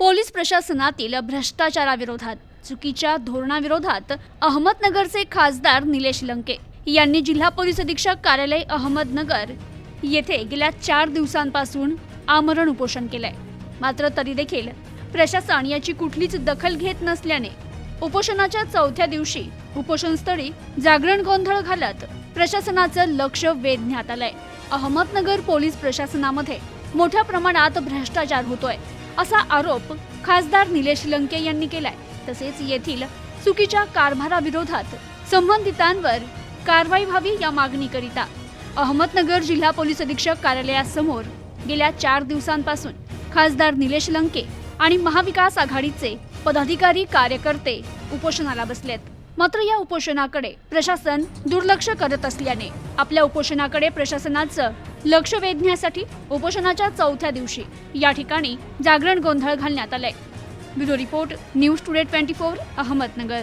Police प्रशासनातील भ्रष्टाचाराविरोधात चुकीच्या धोरणाविरोधात अहमदनगरचे खासदार निलेश लंके यांनी जिल्हा पोलीस अधीक्षक कार्यालय अहमदनगर येथे गेल्या चार दिवसांपासून आमरण उपोषण केलंय. मात्र तरी देखील प्रशासन याची कुठलीच दखल घेत नसल्याने उपोषणाच्या चौथ्या दिवशी उपोषणस्थळी जागरण गोंधळ घालत प्रशासनाचं लक्ष वेधण्यात आलंय. अहमदनगर पोलीस प्रशासनामध्ये मोठ्या प्रमाणात भ्रष्टाचार होतोय. असा आरोप खासदार निलेश लंके यांनी केलाय. तसेच येथील चुकीच्या कारभाराविरोधात संबंधितांवर कारवाई व्हावी या मागणीकरिता अहमदनगर जिल्हा पोलीस अधीक्षक कार्यालयासमोर गेल्या चार दिवसांपासून खासदार निलेश लंके आणि महाविकास आघाडीचे पदाधिकारी कार्यकर्ते उपोषणाला बसलेत. मात्र या उपोषणाकडे प्रशासन दुर्लक्ष करत असल्याने आपल्या उपोषणाकडे प्रशासनाचं लक्ष वेधण्यासाठी उपोषणाच्या चौथ्या दिवशी या ठिकाणी जागरण गोंधळ घालण्यात आलाय. Bureau report news today twenty four Ahmednagar.